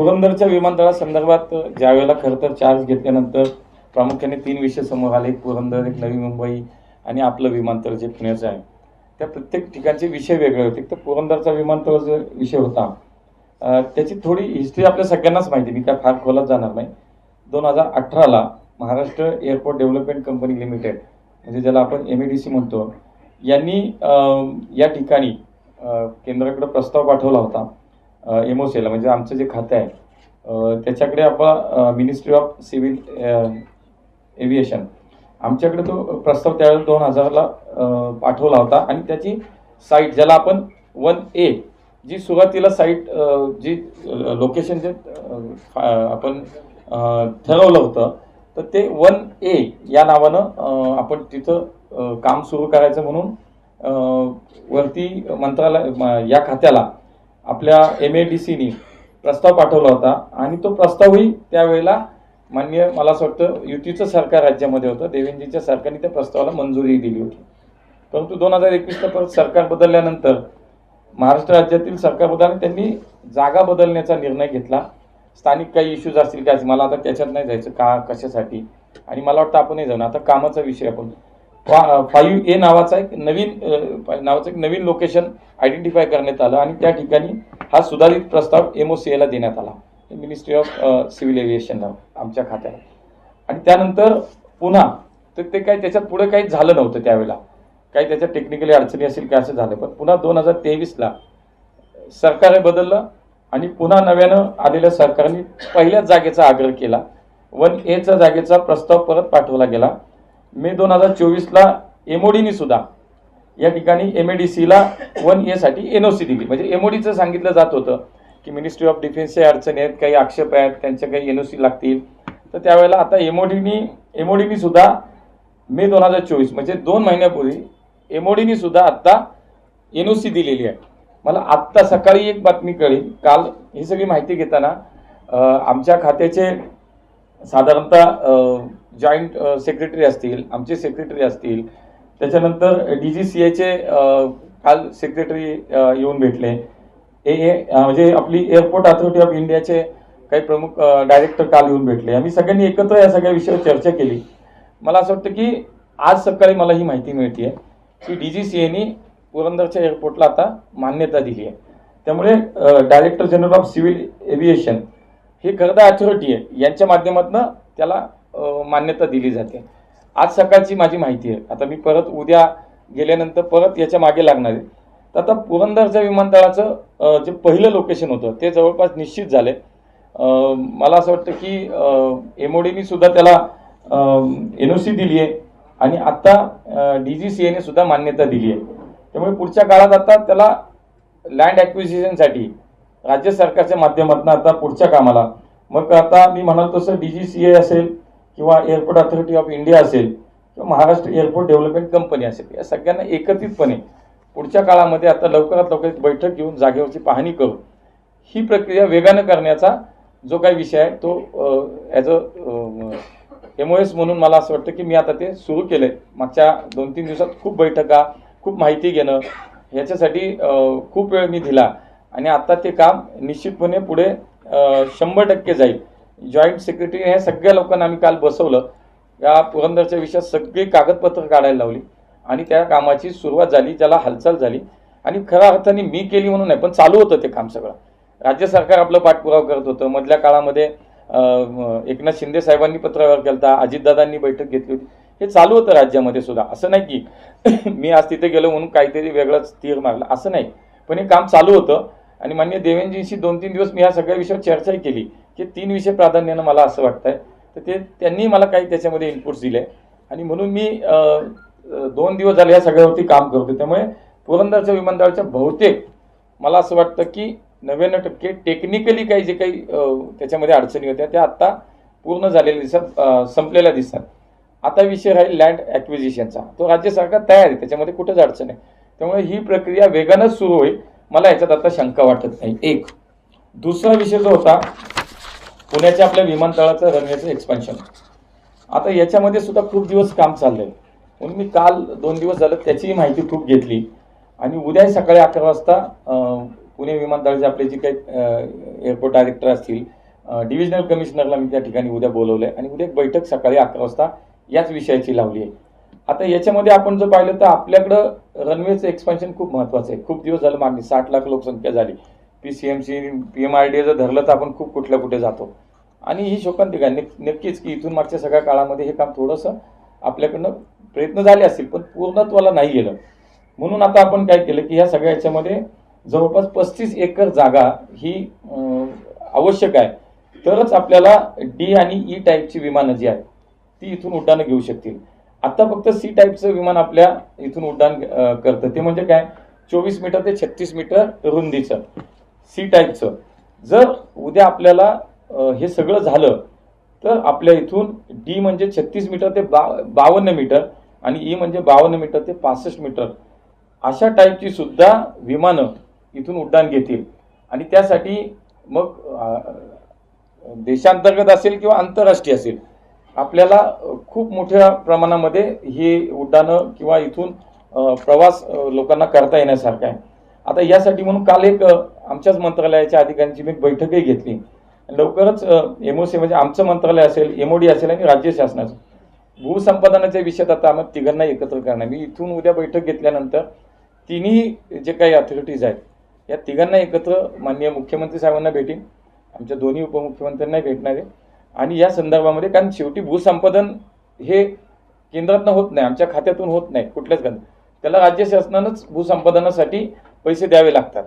पुरंदरच्या विमानतळासंदर्भात ज्यावेळेला खरं तर चार्ज घेतल्यानंतर प्रामुख्याने तीन विषय समोर आले. एक पुरंदर एक नवी मुंबई आणि आपलं विमानतळ जे पुण्याचं आहे. त्या प्रत्येक ठिकाणचे विषय वेगळे होते. तर पुरंदरचा विमानतळ जो विषय होता त्याची थोडी हिस्ट्री आपल्या सगळ्यांनाच माहिती मी काय फार खोलात जाणार नाही. दोन हजार अठराला Maharashtra airport development company limited म्हणजे ज्याला आपण एम डी सी म्हणतो यांनी या ठिकाणी केंद्राकडे प्रस्ताव पाठवला होता. एम ओ म्हणजे आमचं जे खातं आहे त्याच्याकडे आपण मिनिस्ट्री ऑफ सिव्हिल एव्हिएशन आमच्याकडे तो प्रस्ताव त्यावेळेस दोन हजारला पाठवला होता आणि त्याची साईट ज्याला आपण वन ए जी सुरुवातीला साईट जी लोकेशन जे आपण ठरवलं होतं तर ते वन ए या नावानं आपण तिथं काम सुरू करायचं म्हणून वरती मंत्रालय या खात्याला आपल्या एम ए डी सीनी प्रस्ताव पाठवला होता. आणि तो प्रस्तावही त्यावेळेला मान्य मला असं वाटतं युतीचं सरकार राज्यामध्ये होतं. देवेंद्रजीच्या सरकारने त्या प्रस्तावाला मंजुरी दिली होती. परंतु दोन हजार एकवीसला परत सरकार बदलल्यानंतर महाराष्ट्र राज्यातील सरकार बदलून त्यांनी जागा बदलण्याचा निर्णय घेतला. स्थानिक काही इश्यूज असतील काय मला आता त्याच्यात नाही जायचं. का? कशासाठी? आणि मला वाटतं आपणही जाऊन आता कामाचा विषय आपण फाईव्ह ए नावाचा एक नवीन नावाचं एक नवीन लोकेशन आयडेंटिफाय करण्यात आलं आणि त्या ठिकाणी हा सुधारित प्रस्ताव एम ओ सी एला देण्यात आला. मिनिस्ट्री ऑफ सिव्हिल एव्हिएशनला आमच्या खात्याला. आणि त्यानंतर पुन्हा तर ते काही त्याच्यात पुढे काही झालं नव्हतं त्यावेळेला. काही त्याच्यात टेक्निकली अडचणी असेल काय असं झालं पण पुन्हा दोन हजार तेवीसला सरकार बदललं आणि पुन्हा नव्यानं आलेल्या सरकारने पहिल्याच जागेचा आग्रह केला. वन एचा जागेचा प्रस्ताव परत पाठवला गेला. मे दोन हजार चोवीसला एमओडीनी सुद्धा या ठिकाणी एम ए डी सीला वन एसाठी एन ओ सी दिली. म्हणजे एम ओ डीचं सांगितलं जात होतं की मिनिस्ट्री ऑफ डिफेन्सच्या अडचणी आहेत काही आक्षेप आहेत त्यांच्या काही एन ओ सी लागतील. तर त्यावेळेला आता एम ओडीने एम ओ डीने सुद्धा मे दोन हजार चोवीस म्हणजे दोन महिन्यापूर्वी एम ओ सुद्धा आत्ता एन ओ सी दिलेली आहे. मला आत्ता सकाळी एक बातमी कळली. काल ही सगळी माहिती घेताना आमच्या खात्याचे साधारणतः जॉईंट सेक्रेटरी असतील आमचे सेक्रेटरी असतील. त्याच्यानंतर डी जी सी एचे काल सेक्रेटरी येऊन भेटले. ए ए म्हणजे आपली एअरपोर्ट अथॉरिटी ऑफ इंडियाचे काही प्रमुख डायरेक्टर काल येऊन भेटले. आम्ही सगळ्यांनी एकत्र या सगळ्या विषयावर चर्चा केली. मला असं वाटतं की आज सकाळी मला ही माहिती मिळते आहे की डी जी सी एनी पुरंदरच्या एअरपोर्टला आता मान्यता दिली आहे. त्यामुळे director general of civil aviation ही खरं अथॉरिटी आहे. यांच्या माध्यमातून त्याला मान्यता दिली जाते. आज सकाळची माझी माहिती आहे. आता मी परत उद्या गेल्यानंतर परत याच्या मागे लागणार आहे. तर आता पुरंदरच्या विमानतळाचं जे पहिलं लोकेशन होतं ते जवळपास निश्चित झाले मला असं वाटतं की एम ओ डीनी सुद्धा त्याला एन ओ सी दिली आहे. आणि आत्ता डी जी सी एने सुद्धा मान्यता दिली आहे. त्यामुळे पुढच्या काळात आता त्याला लँड ॲक्विजिशनसाठी राज्य सरकारच्या माध्यमातून आता पुढच्या कामाला. मग आता मी म्हणाल तसं डी जी सी ए असेल किंवा एअरपोर्ट अथॉरिटी ऑफ इंडिया असेल किंवा महाराष्ट्र एअरपोर्ट डेव्हलपमेंट कंपनी असेल या सगळ्यांना एकत्रितपणे पुढच्या काळामध्ये आता लवकरात लवकर बैठक घेऊन जागेवरची पाहणी करून ही प्रक्रिया वेगानं करण्याचा जो काही विषय आहे तो as a M O S म्हणून मला असं वाटतं की मी आता ते सुरू केलं आहे मागच्या दोन तीन दिवसात खूप बैठका खूप माहिती घेणं ह्याच्यासाठी खूप वेळ मी दिला. आणि आता ते काम निश्चितपणे पुढे शंभर टक्के जाईल. जॉईंट सेक्रेटरी ह्या सगळ्या लोकांना आम्ही काल बसवलं. या पुरंदरच्या विषयात सगळी कागदपत्र काढायला लावली. आणि त्या कामाची सुरुवात झाली त्याला हालचाल झाली. आणि खऱ्या अर्थाने मी केली म्हणून नाही पण चालू होतं ते काम सगळं. राज्य सरकार आपलं पाठपुरावा करत होतं. मधल्या काळामध्ये एकनाथ शिंदे साहेबांनी केला होता अजितदादांनी बैठक घेतली होती. हे चालू होतं राज्यामध्ये सुद्धा. असं नाही की मी आज तिथे गेलो म्हणून काहीतरी वेगळंच तीर मारला. असं नाही. पण हे काम चालू होतं. आणि मान्य देवेंद्रजींशी दोन तीन दिवस मी ह्या सगळ्या विषयावर चर्चाही केली. हे तीन विषय प्राधान्यानं मला असं वाटतंय तर ते त्यांनी मला काही त्याच्यामध्ये इनपुट्स दिले. आणि म्हणून मी दोन दिवस झाले या सगळ्यावरती काम करतो त्यामुळे पुरंदरच्या विमानतळाच्या बहुतेक मला असं वाटतं की नव्याण्णव टक्के टेक्निकली काही जे काही त्याच्यामध्ये अडचणी होत्या त्या आत्ता पूर्ण झालेल्या दिसतात संपलेल्या दिसतात. आता विषय राहील लँड ॲक्विजिशनचा तो राज्य सरकार तयार आहे त्याच्यामध्ये कुठंच अडचण आहे त्यामुळे ही प्रक्रिया वेगानंच सुरू होईल. मला याच्यात आता शंका वाटत नाही. एक. दुसरा विषय जो होता पुण्याच्या आपल्या विमानतळाचं रनवेचं एक्सपान्शन आता याच्यामध्ये सुद्धा खूप दिवस काम चाललंय म्हणून मी काल दोन दिवस झालं त्याचीही माहिती खूप घेतली. आणि उद्या सकाळी अकरा वाजता पुणे विमानतळाचे आपले जे काही एअरपोर्ट डायरेक्टर असतील डिव्हिजनल कमिशनरला मी त्या ठिकाणी उद्या बोलवलं आहे आणि उद्या एक बैठक सकाळी अकरा वाजता याच विषयाची लावली आहे. आता याच्यामध्ये आपण जर पाहिलं तर आपल्याकडं रनवेचं एक्सपान्शन खूप महत्त्वाचं आहे. खूप दिवस झालं मागणी साठ लाख लोकसंख्या झाली. P C M C P M R D जर धरलं तर आपण खूप कुठल्या कुठे जातो. आणि ही शोकांतिका आहे. नक्कीच की इथून मागच्या सगळ्या काळामध्ये हे काम थोडंसं आपल्याकडनं प्रयत्न झाले असतील पण पूर्णत्वाला नाही गेलं. म्हणून आता आपण काय केलं की ह्या सगळ्या याच्यामध्ये जवळपास पस्तीस एकर जागा ही आवश्यक आहे. तरच आपल्याला डी आणि ई टाईपची विमानं जी आहेत ती इथून उड्डाणं घेऊ शकतील. आता फक्त सी टाईपचं विमान आपल्या इथून उड्डाण करतं. ते म्हणजे काय? चोवीस मीटर ते छत्तीस मीटर रुंदीचं. सी टाईपचं. जर उद्या आपल्याला हे सगळं झालं तर आपल्या इथून डी म्हणजे छत्तीस मीटर ते बा बावन्न मीटर आणि ई म्हणजे बावन्न मीटर ते पासष्ट मीटर. अशा टाईपची सुद्धा विमानं इथून उड्डाण घेतील. आणि त्यासाठी मग देशांतर्गत असेल किंवा आंतरराष्ट्रीय असेल आपल्याला खूप मोठ्या प्रमाणामध्ये ही उड्डाणं किंवा इथून प्रवास लोकांना करता येण्यासारखा आहे. आता यासाठी म्हणून काल एक आमच्याच मंत्रालयाच्या अधिकाऱ्यांची मी बैठकही घेतली. लवकरच एमओसी म्हणजे आमचं मंत्रालय असेल एमओडी असेल आणि राज्य शासनाचं. भूसंपादनाच्या विषयात आता आम्हाला तिघांना एकत्र करणार. मी इथून उद्या बैठक घेतल्यानंतर तिन्ही जे काही अथॉरिटीज आहेत या तिघांना एकत्र माननीय मुख्यमंत्री साहेबांना भेटीन. आमच्या दोन्ही उपमुख्यमंत्र्यांना भेटणार आहे. आणि या संदर्भामध्ये कारण शेवटी भूसंपादन हे केंद्रातनं होत नाही आमच्या खात्यातून होत नाही कुठल्याच कारण त्याला राज्य शासनानंच भूसंपादनासाठी पैसे द्यावे लागतात.